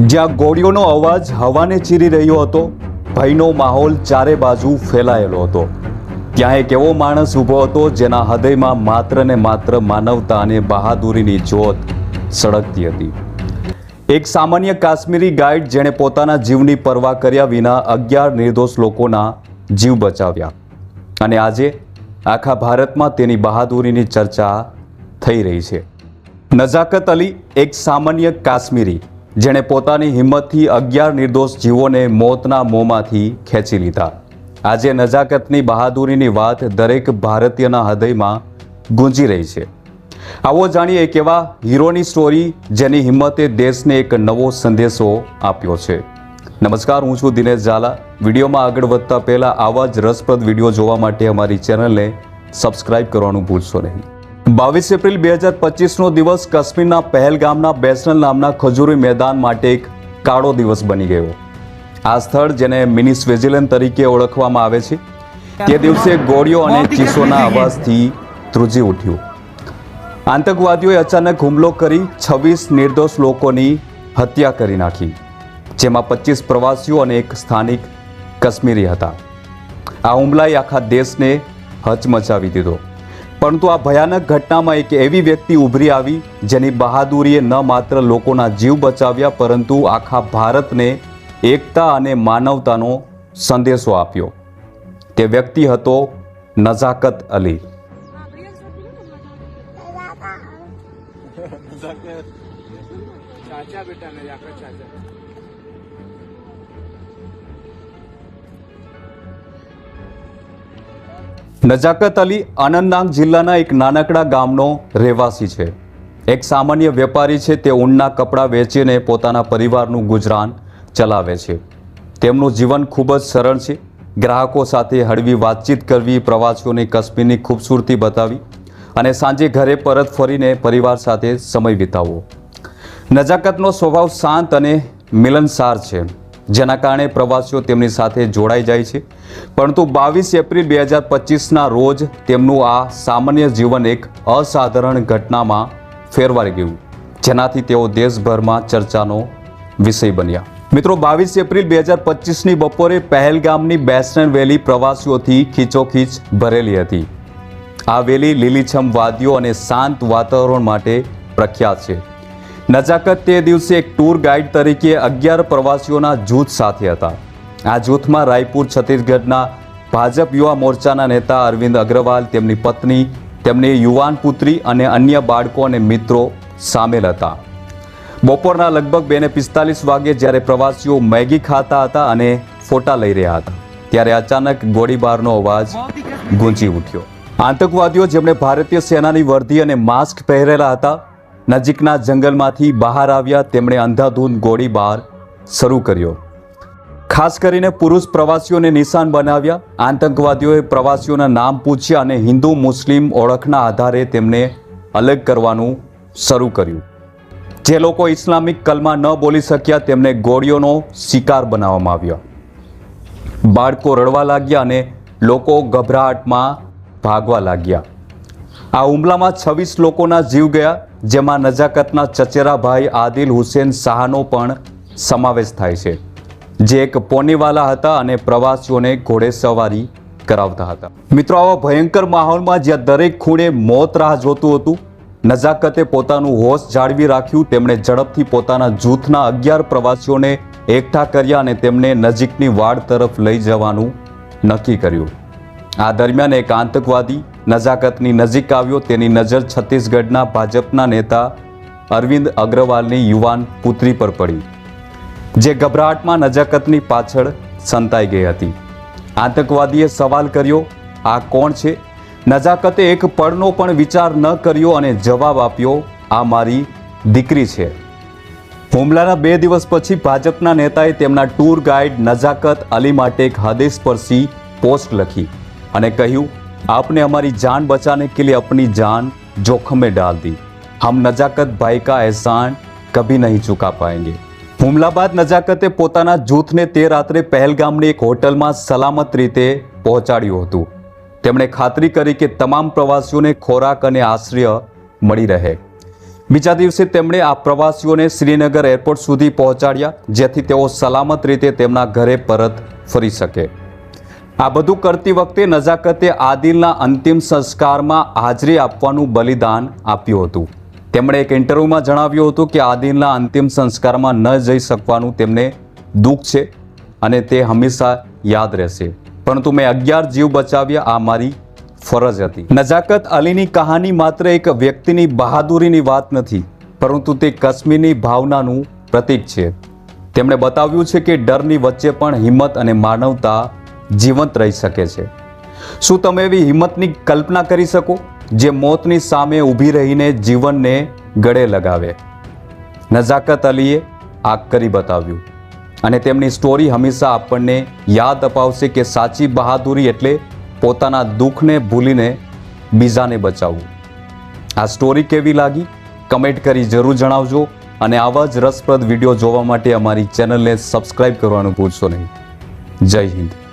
જ્યાં ગોળીઓનો અવાજ હવાને ચીરી રહ્યો હતો, ભયનો માહોલ ચારે બાજુ ફેલાયેલો હતો. ત્યાં એક એવો માણસ ઊભો હતો જેના હૃદયમાં માત્ર ને માત્ર માનવતા અને બહાદુરીની જ્યોત સળગતી હતી. એક સામાન્ય કાશ્મીરી ગાઈડ જેણે પોતાના જીવની પરવા કર્યા વિના અગિયાર નિર્દોષ લોકોના જીવ બચાવ્યા. અને આજે આખા ભારતમાં તેની બહાદુરીની ચર્ચા થઈ રહી છે. નજાકત અલી, એક સામાન્ય કાશ્મીરી જેણે પોતાની હિંમતથી અગિયાર નિર્દોષ જીવોને મોતના મોંમાંથી ખેંચી લીધા. આજે નજાકતની બહાદુરીની વાત દરેક ભારતીયના હૃદયમાં ગુંજી રહી છે. આવો જાણીએ એક એવા હીરોની સ્ટોરી જેની હિંમતે દેશને એક નવો સંદેશો આપ્યો છે. નમસ્કાર, હું છું દિનેશ ઝાલા. વિડીયોમાં આગળ વધતા પહેલાં આવા જ રસપ્રદ વીડિયો જોવા માટે અમારી ચેનલને સબસ્ક્રાઇબ કરવાનું ભૂલશો નહીં. બાવીસ એપ્રિલ બે હજાર પચીસનો દિવસ કાશ્મીરના પહેલગામના બેસનલ નામના ખજૂરી મેદાન માટે એક કાળો દિવસ બની ગયો. આ સ્થળ જેને મિની સ્વિઝર્લેન્ડ તરીકે ઓળખવામાં આવે છે. તે દિવસે ગોળીઓ અને ચીસોના અવાજથી ધ્રુજી ઉઠ્યું. આતંકવાદીઓએ અચાનક હુમલો કરી છવ્વીસ નિર્દોષ લોકોની હત્યા કરી નાખી જેમાં પચીસ પ્રવાસીઓ અને એક સ્થાનિક કાશ્મીરી હતા. આ હુમલાએ આખા દેશને હચમચાવી દીધો. પરંતુ આ ભયાનક ઘટનામાં એક એવી વ્યક્તિ ઉભરી આવી જેની બહાદુરીએ ન માત્ર લોકોના જીવ બચાવ્યા, પરંતુ આખા ભારતને એકતા અને માનવતાનો સંદેશો આપ્યો. તે વ્યક્તિ હતો નઝાકત અલી. ચાચા બેટા નજાકત ચાચા. નજાકત અલી અનંતનાગ જિલ્લાના એક નાનકડા ગામનો રહેવાસી છે. એક સામાન્ય વેપારી છે, તે ઊનના કપડાં વેચીને પોતાના પરિવારનું ગુજરાન ચલાવે છે. તેમનું જીવન ખૂબ જ સરળ છે. ગ્રાહકો સાથે હળવી વાતચીત કરવી, પ્રવાસીઓને કાશ્મીરની ખૂબસૂરતી બતાવી અને સાંજે ઘરે પરત ફરીને પરિવાર સાથે સમય વિતાવવો. નજાકતનો સ્વભાવ શાંત અને મિલનસાર છે. જેના કારણે પ્રવાસીઓ તેમની સાથે જોડાઈ જાય છે. પરંતુ બાવીસ એપ્રિલ બે હજાર પચીસના રોજ તેમનું આ સામાન્ય જીવન એક અસાધારણ ઘટનામાં ફેરવાઈ ગયું, જેનાથી તેઓ દેશભરમાં ચર્ચાનો વિષય બન્યા. મિત્રો, બાવીસ એપ્રિલ બે હજાર પચીસની બપોરે પહેલગામની બેસ્ટન વેલી પ્રવાસીઓથી ખીચોખીચ ભરેલી હતી. આ વેલી લીલીછમ વાદીઓ અને શાંત વાતાવરણ માટે પ્રખ્યાત છે. નજાકત તે દિવસે એક ટૂર ગાઈડ તરીકે અગિયાર પ્રવાસીઓના જૂથ સાથે હતા. આ જૂથમાં રાયપુર, છત્તીસગઢના ભાજપ યુવા મોરચાના નેતા અરવિંદ અગ્રવાલ, તેમની પત્ની, તેમની યુવાન પુત્રી અને અન્ય બાળકો અને મિત્રો સામેલ હતા. બપોરના લગભગ બેને પિસ્તાલીસ વાગે જ્યારે પ્રવાસીઓ મેગી ખાતા હતા અને ફોટા લઈ રહ્યા હતા, ત્યારે અચાનક ગોળીબારનો અવાજ ગુંજી ઉઠ્યો. આતંકવાદીઓ જેમણે ભારતીય સેનાની વર્દી અને માસ્ક પહેરેલા હતા નજીકના જંગલમાંથી બહાર આવ્યા તેમણે અંધાધૂંધ ગોળીબાર શરૂ કર્યો. ખાસ કરીને પુરુષ પ્રવાસીઓને નિશાન બનાવ્યા. આતંકવાદીઓએ પ્રવાસીઓના નામ પૂછ્યા અને હિન્દુ, મુસ્લિમ ઓળખના આધારે તેમને અલગ કરવાનું શરૂ કર્યું. જે લોકો ઇસ્લામિક કલમા ન બોલી શક્યા તેમને ગોળીઓનો શિકાર બનાવવામાં આવ્યો. બાળકો રડવા લાગ્યા અને લોકો ગભરાટમાં ભાગવા લાગ્યા. આ હુમલામાં છવ્વીસ લોકોના જીવ ગયા, જેમાં નજાકતના ચચેરાભાઈ આદિલ હુસેન શાહનો પણ સમાવેશ થાય છે, જે એક પોનીવાલા હતા અને પ્રવાસીઓને ઘોડેસવારી કરાવતા હતા. મિત્રો, આવા ભયંકર માહોલમાં જ્યાં દરેક ખૂણે મોત રાહ જોતું હતું, નજાકતે પોતાનું હોશ જાળવી રાખ્યું, તેમણે ઝડપથી પોતાના જૂથના અગિયાર પ્રવાસીઓને એકઠા કર્યા અને તેમને નજીકની વાડ તરફ લઈ જવાનું નક્કી કર્યું. આ દરમિયાન એક આતંકવાદી નજાકતની નજીક આવ્યો તેની નજર છત્તીસગઢના ભાજપના નેતા અરવિંદ અગ્રવાલની યુવાન પુત્રી પર પડી, જે ગભરાટમાં નજાકતની પાછળ સંતાઈ ગઈ હતી. આતંકવાદીએ સવાલ કર્યો, આ કોણ છે? નજાકતે એક પળનો પણ વિચાર ન કર્યો અને જવાબ આપ્યો, આ મારી દીકરી છે. હુમલાના બે દિવસ પછી ભાજપના નેતાએ તેમના ટૂર ગાઈડ નજાકત અલી માટે એક હૃદયસ્પર્શી પોસ્ટ લખી અને કહ્યું आपने हमारी जान बचाने के लिए अपनी जान जोखम में डाल दी हम नजाकत भाई का एहसान कभी नहीं चुका पाएंगे હુમલા બાદ નજાકતે પોતાના જૂથને તે રાત્રે પહેલગામની એક હોટલમાં સલામત રીતે પહોંચાડ્યું હતું તેમણે ખાતરી કરી કે તમામ પ્રવાસીઓને ખોરાક અને આશ્રય મળી રહે બીજા દિવસે તેમણે આ પ્રવાસીઓને શ્રીનગર એરપોર્ટ સુધી પહોંચાડ્યા જેથી તેઓ સલામત રીતે તેમના ઘરે પરત ફરી શકે આ બધું કરતી વખતે નજાકતે આદિલના અંતિમ સંસ્કારમાં હાજરી આપવાનું બલિદાન આપ્યું હતું. તેમણે એક ઇન્ટરવ્યૂમાં જણાવ્યું હતું કે આદિલના અંતિમ સંસ્કારમાં ન જઈ શકવાનું તેમને દુઃખ છે અને તે હંમેશા યાદ રહેશે. પરંતુ મેં અગિયાર જીવ બચાવ્યા, આ મારી ફરજ હતી. નજાકત અલીની કહાની માત્ર એક વ્યક્તિની બહાદુરીની વાત નથી, પરંતુ તે કશ્મીરની ભાવનાનું પ્રતીક છે. તેમણે બતાવ્યું છે કે ડરની વચ્ચે પણ હિંમત અને માનવતા જીવંત રહી શકે છે. શું તમે એવી હિંમતની કલ્પના કરી શકો, જે મોતની સામે ઊભી રહીને જીવનને ગળે લગાવે? નજાકત અલીએ આ કરી બતાવ્યું. અને તેમની સ્ટોરી હંમેશા આપણને યાદ અપાવશે કે સાચી બહાદુરી એટલે પોતાના દુઃખને ભૂલીને બીજાને બચાવવું. આ સ્ટોરી કેવી લાગી? કમેન્ટ કરી જરૂર જણાવજો અને આવા જ રસપ્રદ વીડિયો જોવા માટે અમારી ચેનલને સબસ્ક્રાઈબ કરવાનું ભૂલશો નહીં. જય હિન્દ.